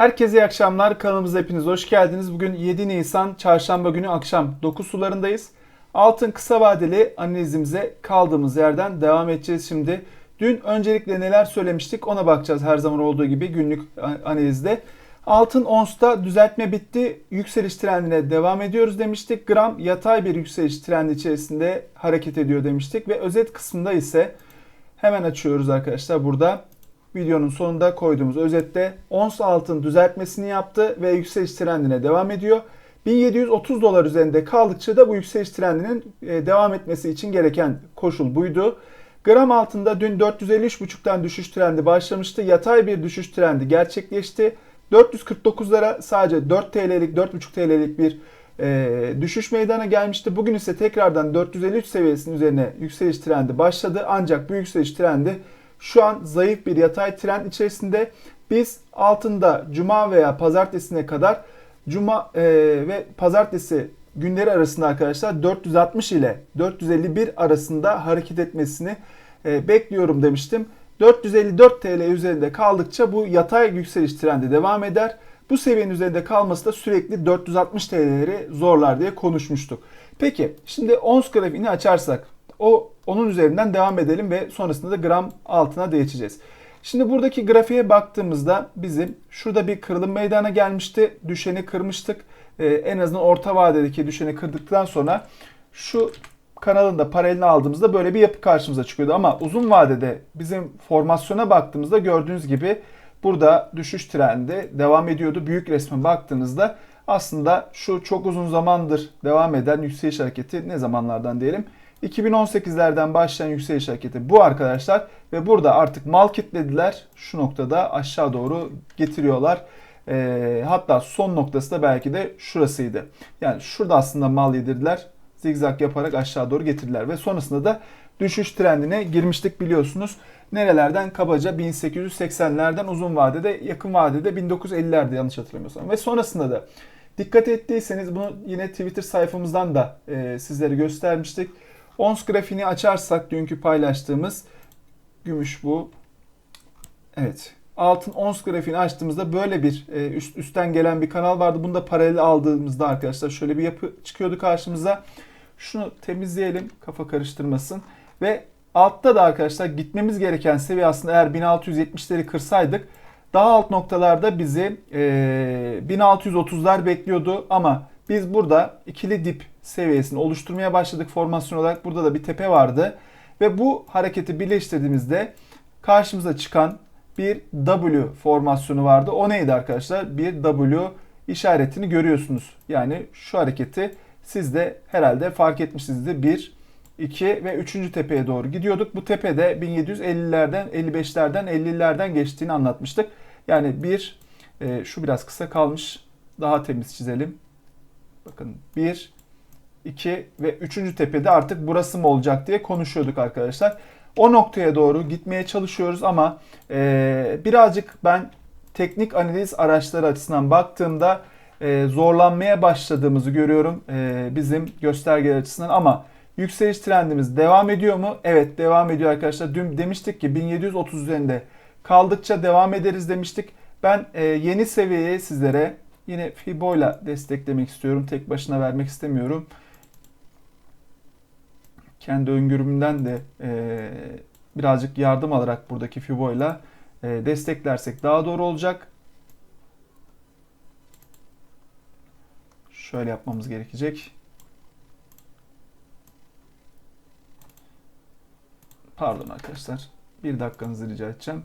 Herkese iyi akşamlar. Kanalımıza hepiniz hoş geldiniz. Bugün 7 Nisan Çarşamba günü akşam 9 sularındayız. Altın kısa vadeli analizimize kaldığımız yerden devam edeceğiz şimdi. Dün öncelikle neler söylemiştik ona bakacağız her zaman olduğu gibi günlük analizde. Altın onsta düzeltme bitti. Yükseliş trendine devam ediyoruz demiştik. Gram yatay bir yükseliş trendi içerisinde hareket ediyor demiştik. Ve özet kısmında ise hemen açıyoruz arkadaşlar burada videonun sonunda koyduğumuz özette ons altın düzeltmesini yaptı ve yükseliş trendine devam ediyor. 1730 dolar üzerinde kaldıkça da bu yükseliş trendinin e, devam etmesi için gereken koşul buydu. Gram altında dün 453.5'tan düşüş trendi başlamıştı. Yatay bir düşüş trendi gerçekleşti. 449'lara sadece 4 TL'lik 4.5 TL'lik bir e, düşüş meydana gelmişti. Bugün ise tekrardan 453 seviyesinin üzerine yükseliş trendi başladı. Ancak bu yükseliş trendi şu an zayıf bir yatay trend içerisinde. Biz altında cuma veya pazartesine kadar cuma e, ve pazartesi günleri arasında arkadaşlar 460 ile 451 arasında hareket etmesini e, bekliyorum demiştim. 454 TL üzerinde kaldıkça bu yatay yükseliş trendi devam eder. Bu seviyenin üzerinde kalması da sürekli 460 TL'leri zorlar diye konuşmuştuk. Peki şimdi ons grafiğini açarsak o onun üzerinden devam edelim ve sonrasında da gram altına değişeceğiz. Şimdi buradaki grafiğe baktığımızda bizim şurada bir kırılım meydana gelmişti. Düşeni kırmıştık. Ee, en azından orta vadedeki düşeni kırdıktan sonra şu kanalın da paralelini aldığımızda böyle bir yapı karşımıza çıkıyordu. Ama uzun vadede bizim formasyona baktığımızda gördüğünüz gibi burada düşüş trendi devam ediyordu. Büyük resme baktığınızda aslında şu çok uzun zamandır devam eden yükseliş hareketi ne zamanlardan diyelim 2018'lerden başlayan yükseliş hareketi bu arkadaşlar ve burada artık mal kitlediler. Şu noktada aşağı doğru getiriyorlar. E, hatta son noktası da belki de şurasıydı. Yani şurada aslında mal yedirdiler. Zigzag yaparak aşağı doğru getirdiler ve sonrasında da düşüş trendine girmiştik biliyorsunuz. Nerelerden? Kabaca 1880'lerden uzun vadede, yakın vadede 1950'lerde yanlış hatırlamıyorsam. Ve sonrasında da dikkat ettiyseniz bunu yine Twitter sayfamızdan da e, sizlere göstermiştik. Ons grafiğini açarsak dünkü paylaştığımız gümüş bu. Evet. Altın ons grafiğini açtığımızda böyle bir e, üst, üstten gelen bir kanal vardı. Bunu da paralel aldığımızda arkadaşlar şöyle bir yapı çıkıyordu karşımıza. Şunu temizleyelim kafa karıştırmasın. Ve altta da arkadaşlar gitmemiz gereken seviye aslında eğer 1670'leri kırsaydık daha alt noktalarda bizi e, 1630'lar bekliyordu ama biz burada ikili dip seviyesini oluşturmaya başladık formasyon olarak. Burada da bir tepe vardı. Ve bu hareketi birleştirdiğimizde karşımıza çıkan bir W formasyonu vardı. O neydi arkadaşlar? Bir W işaretini görüyorsunuz. Yani şu hareketi siz de herhalde fark etmişsinizdir. 1, 2 ve 3. tepeye doğru gidiyorduk. Bu tepede 1750'lerden, 55'lerden, 50'lerden geçtiğini anlatmıştık. Yani bir, e, şu biraz kısa kalmış. Daha temiz çizelim. Bakın 1, 2 ve 3. tepede artık burası mı olacak diye konuşuyorduk arkadaşlar. O noktaya doğru gitmeye çalışıyoruz ama e, birazcık ben teknik analiz araçları açısından baktığımda e, zorlanmaya başladığımızı görüyorum e, bizim göstergeler açısından ama yükseliş trendimiz devam ediyor mu? Evet devam ediyor arkadaşlar. Dün demiştik ki 1730 üzerinde kaldıkça devam ederiz demiştik. Ben e, yeni seviyeyi sizlere yine Fibo desteklemek istiyorum. Tek başına vermek istemiyorum kendi öngörümden de e, birazcık yardım alarak buradaki Fibo'yla e, desteklersek daha doğru olacak. Şöyle yapmamız gerekecek. Pardon arkadaşlar. Bir dakikanızı rica edeceğim.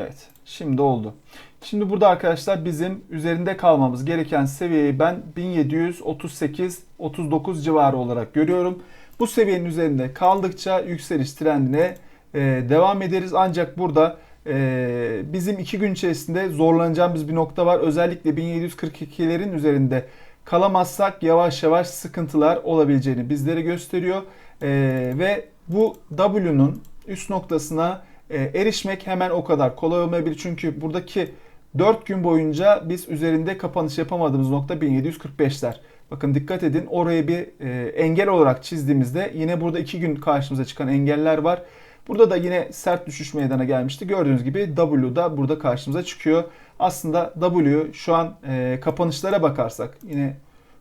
Evet. Şimdi oldu. Şimdi burada arkadaşlar bizim üzerinde kalmamız gereken seviyeyi ben 1738-39 civarı olarak görüyorum. Bu seviyenin üzerinde kaldıkça yükseliş trendine e, devam ederiz. Ancak burada e, bizim iki gün içerisinde zorlanacağımız bir nokta var. Özellikle 1742'lerin üzerinde kalamazsak yavaş yavaş sıkıntılar olabileceğini bizlere gösteriyor. E, ve bu W'nun üst noktasına e, erişmek hemen o kadar kolay olmayabilir. Çünkü buradaki 4 gün boyunca biz üzerinde kapanış yapamadığımız nokta 1745'ler. Bakın dikkat edin oraya bir e, engel olarak çizdiğimizde yine burada 2 gün karşımıza çıkan engeller var. Burada da yine sert düşüş meydana gelmişti. Gördüğünüz gibi W da burada karşımıza çıkıyor. Aslında W şu an e, kapanışlara bakarsak yine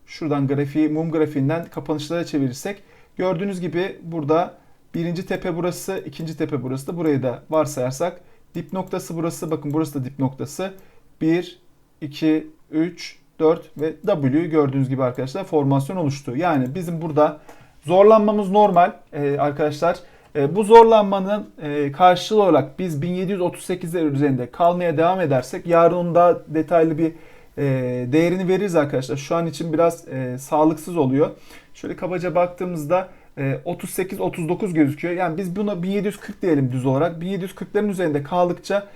şuradan grafiği mum grafiğinden kapanışlara çevirirsek gördüğünüz gibi burada birinci tepe burası, ikinci tepe burası da burayı da varsayarsak dip noktası burası. Bakın burası da dip noktası. 1, 2, 3, 4 ve W gördüğünüz gibi arkadaşlar formasyon oluştu. Yani bizim burada zorlanmamız normal ee, arkadaşlar. E, bu zorlanmanın e, karşılığı olarak biz 1738'ler üzerinde kalmaya devam edersek yarın daha detaylı bir e, değerini veririz arkadaşlar. Şu an için biraz e, sağlıksız oluyor. Şöyle kabaca baktığımızda 38-39 gözüküyor. Yani biz buna 1740 diyelim düz olarak. 1740'ların üzerinde kaldıkça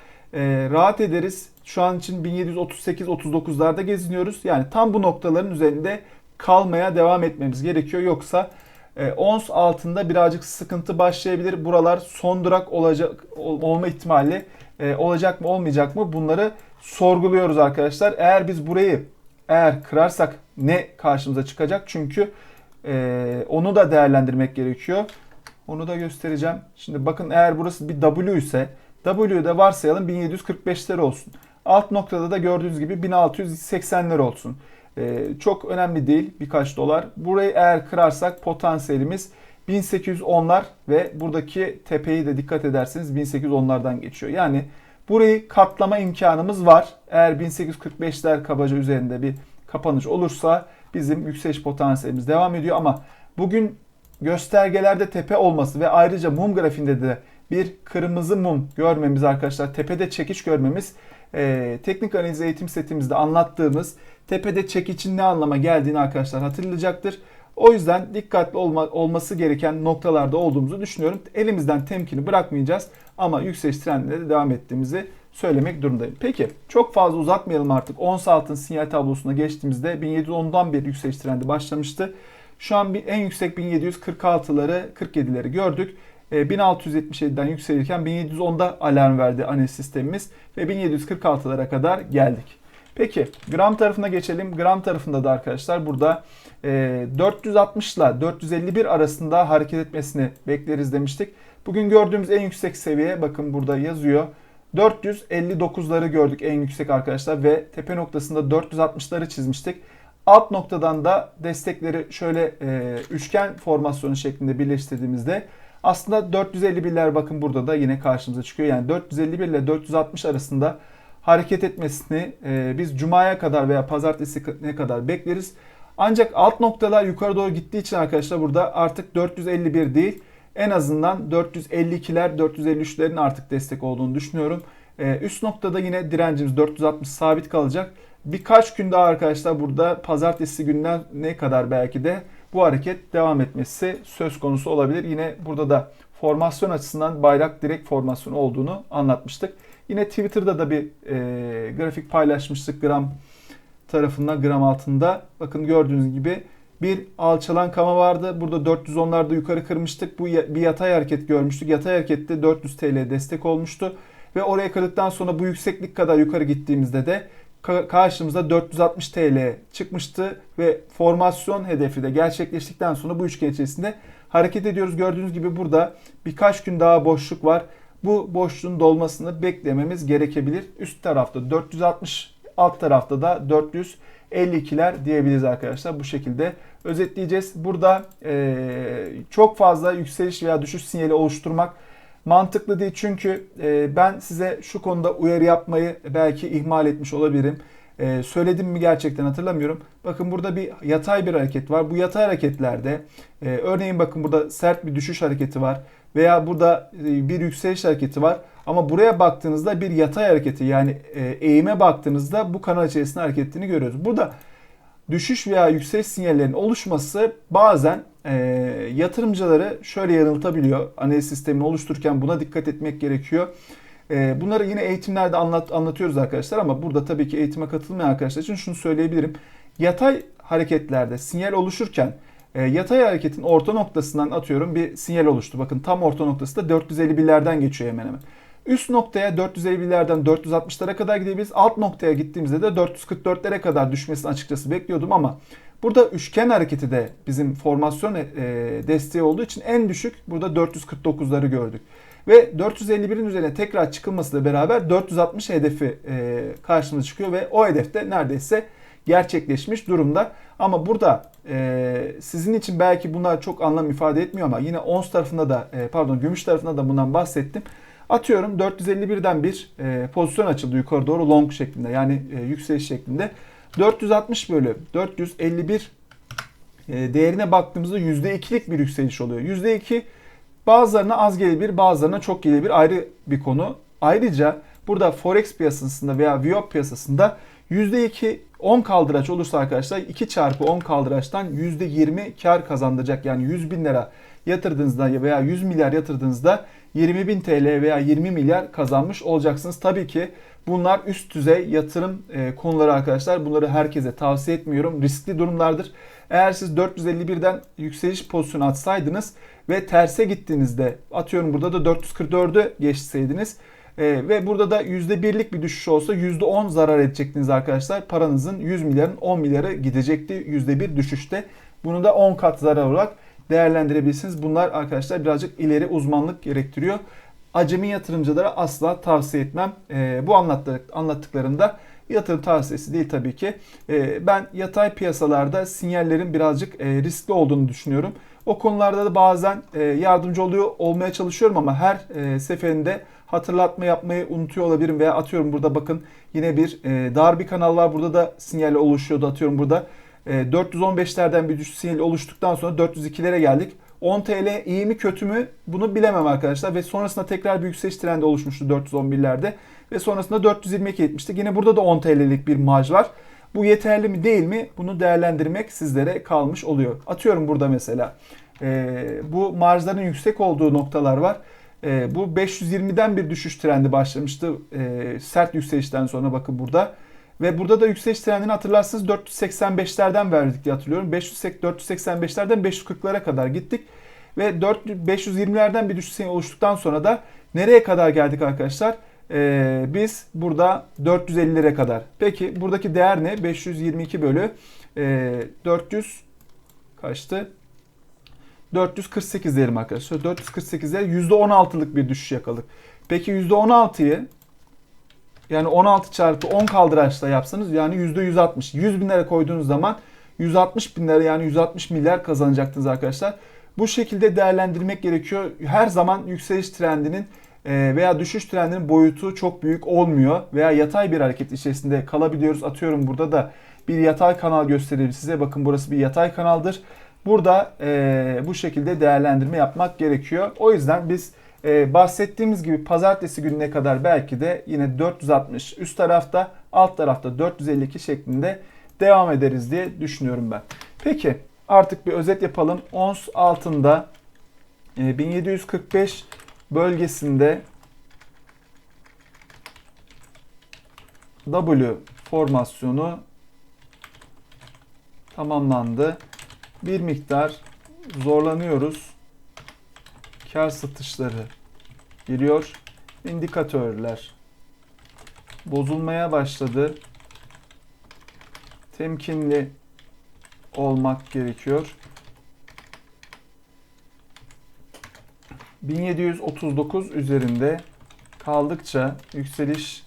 rahat ederiz. Şu an için 1738-39'larda geziniyoruz. Yani tam bu noktaların üzerinde kalmaya devam etmemiz gerekiyor. Yoksa e, ons altında birazcık sıkıntı başlayabilir. Buralar son durak olacak olma ihtimali e, olacak mı olmayacak mı bunları sorguluyoruz arkadaşlar. Eğer biz burayı eğer kırarsak ne karşımıza çıkacak? Çünkü e, onu da değerlendirmek gerekiyor. Onu da göstereceğim. Şimdi bakın eğer burası bir W ise W'de varsayalım 1745'ler olsun. Alt noktada da gördüğünüz gibi 1680'ler olsun. Ee, çok önemli değil birkaç dolar. Burayı eğer kırarsak potansiyelimiz 1810'lar ve buradaki tepeyi de dikkat ederseniz 1810'lardan geçiyor. Yani burayı katlama imkanımız var. Eğer 1845'ler kabaca üzerinde bir kapanış olursa bizim yükseliş potansiyelimiz devam ediyor ama bugün göstergelerde tepe olması ve ayrıca mum grafiğinde de bir kırmızı mum görmemiz arkadaşlar tepede çekiş görmemiz e, teknik analiz eğitim setimizde anlattığımız tepede çekiçin ne anlama geldiğini arkadaşlar hatırlayacaktır. O yüzden dikkatli olma, olması gereken noktalarda olduğumuzu düşünüyorum. Elimizden temkini bırakmayacağız ama yükseliş trendine de devam ettiğimizi söylemek durumdayım. Peki çok fazla uzatmayalım artık. Ons altın sinyal tablosuna geçtiğimizde 1710'dan bir yükseliş trendi başlamıştı. Şu an bir en yüksek 1746'ları 47'leri gördük. 1677'den e, yükselirken 1710'da alarm verdi analiz sistemimiz ve 1746'lara kadar geldik. Peki gram tarafına geçelim. Gram tarafında da arkadaşlar burada 460 ile 451 arasında hareket etmesini bekleriz demiştik. Bugün gördüğümüz en yüksek seviye bakın burada yazıyor. 459'ları gördük en yüksek arkadaşlar ve tepe noktasında 460'ları çizmiştik. Alt noktadan da destekleri şöyle e, üçgen formasyonu şeklinde birleştirdiğimizde aslında 451'ler bakın burada da yine karşımıza çıkıyor. Yani 451 ile 460 arasında hareket etmesini e, biz Cuma'ya kadar veya Pazartesi ne kadar bekleriz. Ancak alt noktalar yukarı doğru gittiği için arkadaşlar burada artık 451 değil en azından 452'ler 453'lerin artık destek olduğunu düşünüyorum. E, üst noktada yine direncimiz 460 sabit kalacak. Birkaç gün daha arkadaşlar burada pazartesi günden ne kadar belki de bu hareket devam etmesi söz konusu olabilir. Yine burada da formasyon açısından bayrak direkt formasyon olduğunu anlatmıştık. Yine Twitter'da da bir e, grafik paylaşmıştık gram tarafından gram altında. Bakın gördüğünüz gibi bir alçalan kama vardı. Burada 410'larda yukarı kırmıştık. Bu bir yatay hareket görmüştük. Yatay harekette 400 TL destek olmuştu. Ve oraya kırdıktan sonra bu yükseklik kadar yukarı gittiğimizde de karşımıza 460 TL çıkmıştı ve formasyon hedefi de gerçekleştikten sonra bu üçgen içerisinde hareket ediyoruz. Gördüğünüz gibi burada birkaç gün daha boşluk var. Bu boşluğun dolmasını beklememiz gerekebilir. Üst tarafta 460, alt tarafta da 452'ler diyebiliriz arkadaşlar. Bu şekilde özetleyeceğiz. Burada e, çok fazla yükseliş veya düşüş sinyali oluşturmak mantıklı değil. Çünkü e, ben size şu konuda uyarı yapmayı belki ihmal etmiş olabilirim. E, söyledim mi gerçekten hatırlamıyorum. Bakın burada bir yatay bir hareket var. Bu yatay hareketlerde e, örneğin bakın burada sert bir düşüş hareketi var. Veya burada e, bir yükseliş hareketi var. Ama buraya baktığınızda bir yatay hareketi yani e, eğime baktığınızda bu kanal içerisinde hareket ettiğini görüyoruz. Burada düşüş veya yükseliş sinyallerinin oluşması bazen e, yatırımcıları şöyle yanıltabiliyor. Analiz sistemini oluştururken buna dikkat etmek gerekiyor. E, bunları yine eğitimlerde anlat, anlatıyoruz arkadaşlar ama burada tabii ki eğitime katılmayan arkadaşlar için şunu söyleyebilirim. Yatay hareketlerde sinyal oluşurken e, yatay hareketin orta noktasından atıyorum bir sinyal oluştu. Bakın tam orta noktası da 451'lerden geçiyor hemen hemen. Üst noktaya 450'lerden 460'lara kadar gidebiliriz. Alt noktaya gittiğimizde de 444'lere kadar düşmesini açıkçası bekliyordum ama burada üçgen hareketi de bizim formasyon e, desteği olduğu için en düşük burada 449'ları gördük. Ve 451'in üzerine tekrar çıkılmasıyla beraber 460 hedefi e, karşımıza çıkıyor ve o hedefte neredeyse gerçekleşmiş durumda. Ama burada e, sizin için belki bunlar çok anlam ifade etmiyor ama yine ons tarafında da e, pardon gümüş tarafında da bundan bahsettim. Atıyorum 451'den bir e, pozisyon açıldı yukarı doğru long şeklinde yani e, yükseliş şeklinde. 460 bölü 451 e, değerine baktığımızda %2'lik bir yükseliş oluyor. %2 bazılarına az gelebilir bazılarına çok gelebilir ayrı bir konu. Ayrıca burada forex piyasasında veya VIOP piyasasında %2 10 kaldıraç olursa arkadaşlar 2 çarpı 10 kaldıraçtan %20 kar kazandıracak. Yani 100 bin lira yatırdığınızda veya 100 milyar yatırdığınızda 20 bin TL veya 20 milyar kazanmış olacaksınız. Tabii ki bunlar üst düzey yatırım e, konuları arkadaşlar. Bunları herkese tavsiye etmiyorum. Riskli durumlardır. Eğer siz 451'den yükseliş pozisyonu atsaydınız ve terse gittiğinizde atıyorum burada da 444'ü geçseydiniz e, ve burada da %1'lik bir düşüş olsa %10 zarar edecektiniz arkadaşlar. Paranızın 100 milyarın 10 milyarı gidecekti %1 düşüşte. Bunu da 10 kat zarar olarak değerlendirebilirsiniz. Bunlar arkadaşlar birazcık ileri uzmanlık gerektiriyor. Acemi yatırımcılara asla tavsiye etmem. E, bu anlattık, anlattıklarımda yatırım tavsiyesi değil tabii ki. E, ben yatay piyasalarda sinyallerin birazcık e, riskli olduğunu düşünüyorum. O konularda da bazen e, yardımcı oluyor olmaya çalışıyorum ama her e, seferinde hatırlatma yapmayı unutuyor olabilirim veya atıyorum burada bakın yine bir e, dar bir kanal var. Burada da sinyal oluşuyordu atıyorum burada. 415'lerden bir düşüş oluştuktan sonra 402'lere geldik. 10 TL iyi mi kötü mü bunu bilemem arkadaşlar. Ve sonrasında tekrar bir yükseliş trendi oluşmuştu 411'lerde. Ve sonrasında 422 etmişti. Yine burada da 10 TL'lik bir marj var. Bu yeterli mi değil mi bunu değerlendirmek sizlere kalmış oluyor. Atıyorum burada mesela bu marjların yüksek olduğu noktalar var. E, bu 520'den bir düşüş trendi başlamıştı. E, sert yükselişten sonra bakın burada. Ve burada da yükseliş trendini hatırlarsınız 485'lerden verdik diye hatırlıyorum. 500, 485'lerden 540'lara kadar gittik. Ve 4, 520'lerden bir düşüş oluştuktan sonra da nereye kadar geldik arkadaşlar? Ee, biz burada 450'lere kadar. Peki buradaki değer ne? 522 bölü e, 400 kaçtı? 448 diyelim arkadaşlar. 448'e %16'lık bir düşüş yakaladık. Peki %16'yı yani 16 çarpı 10 kaldıraçla yapsanız yani %160. 100 bin lira koyduğunuz zaman 160 bin lira yani 160 milyar kazanacaktınız arkadaşlar. Bu şekilde değerlendirmek gerekiyor. Her zaman yükseliş trendinin e, veya düşüş trendinin boyutu çok büyük olmuyor veya yatay bir hareket içerisinde kalabiliyoruz. Atıyorum burada da bir yatay kanal göstereyim size. Bakın burası bir yatay kanaldır. Burada e, bu şekilde değerlendirme yapmak gerekiyor. O yüzden biz e, bahsettiğimiz gibi pazartesi gününe kadar belki de yine 460 üst tarafta alt tarafta 452 şeklinde devam ederiz diye düşünüyorum ben. Peki artık bir özet yapalım. Ons altında e, 1745 bölgesinde W formasyonu tamamlandı bir miktar zorlanıyoruz. Kar satışları giriyor. İndikatörler bozulmaya başladı. Temkinli olmak gerekiyor. 1739 üzerinde kaldıkça yükseliş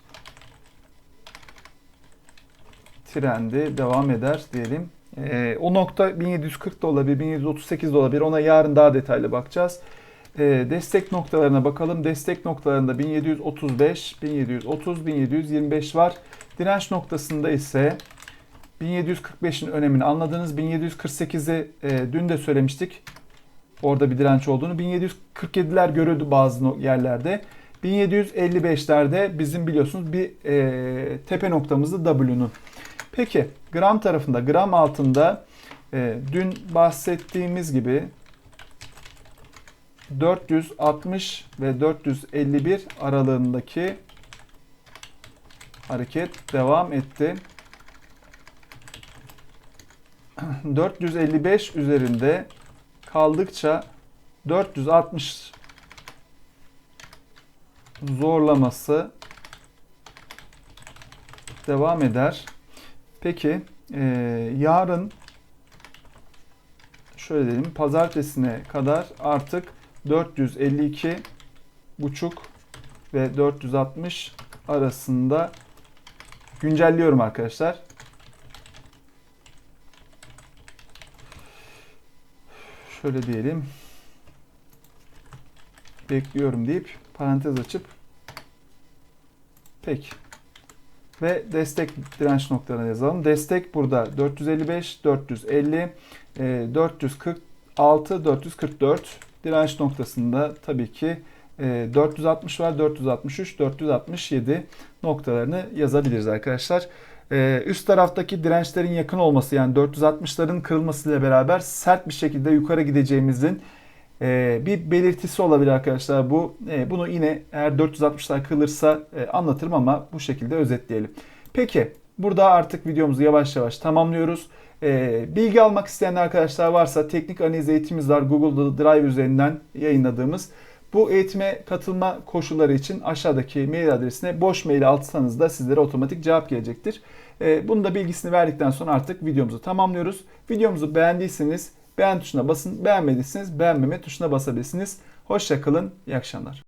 trendi devam eder diyelim. E, o nokta 1740 da olabilir, 1738 de olabilir. Ona yarın daha detaylı bakacağız. E, destek noktalarına bakalım. Destek noktalarında 1735, 1730, 1725 var. Direnç noktasında ise 1745'in önemini anladınız. 1748'i e, dün de söylemiştik. Orada bir direnç olduğunu. 1747'ler görüldü bazı yerlerde. 1755'lerde bizim biliyorsunuz bir e, tepe noktamızdı W'nun. Peki gram tarafında gram altında e, dün bahsettiğimiz gibi 460 ve 451 aralığındaki hareket devam etti. 455 üzerinde kaldıkça 460 zorlaması devam eder. Peki e, yarın şöyle diyelim pazartesine kadar artık 452 buçuk ve 460 arasında güncelliyorum arkadaşlar. Şöyle diyelim. Bekliyorum deyip parantez açıp peki ve destek direnç noktalarına yazalım. Destek burada 455, 450, e, 446, 444. Direnç noktasında tabii ki e, 460 var, 463, 467 noktalarını yazabiliriz arkadaşlar. E, üst taraftaki dirençlerin yakın olması yani 460'ların kırılmasıyla beraber sert bir şekilde yukarı gideceğimizin e, bir belirtisi olabilir arkadaşlar bu. E, bunu yine eğer 460'lar kırılırsa e, anlatırım ama bu şekilde özetleyelim. Peki burada artık videomuzu yavaş yavaş tamamlıyoruz. E, bilgi almak isteyen arkadaşlar varsa teknik analiz eğitimimiz var. Google Drive üzerinden yayınladığımız. Bu eğitime katılma koşulları için aşağıdaki mail adresine boş mail atsanız da sizlere otomatik cevap gelecektir. E, bunun da bilgisini verdikten sonra artık videomuzu tamamlıyoruz. Videomuzu beğendiyseniz beğen tuşuna basın, beğenmediyseniz beğenmeme tuşuna basabilirsiniz. Hoşçakalın, iyi akşamlar.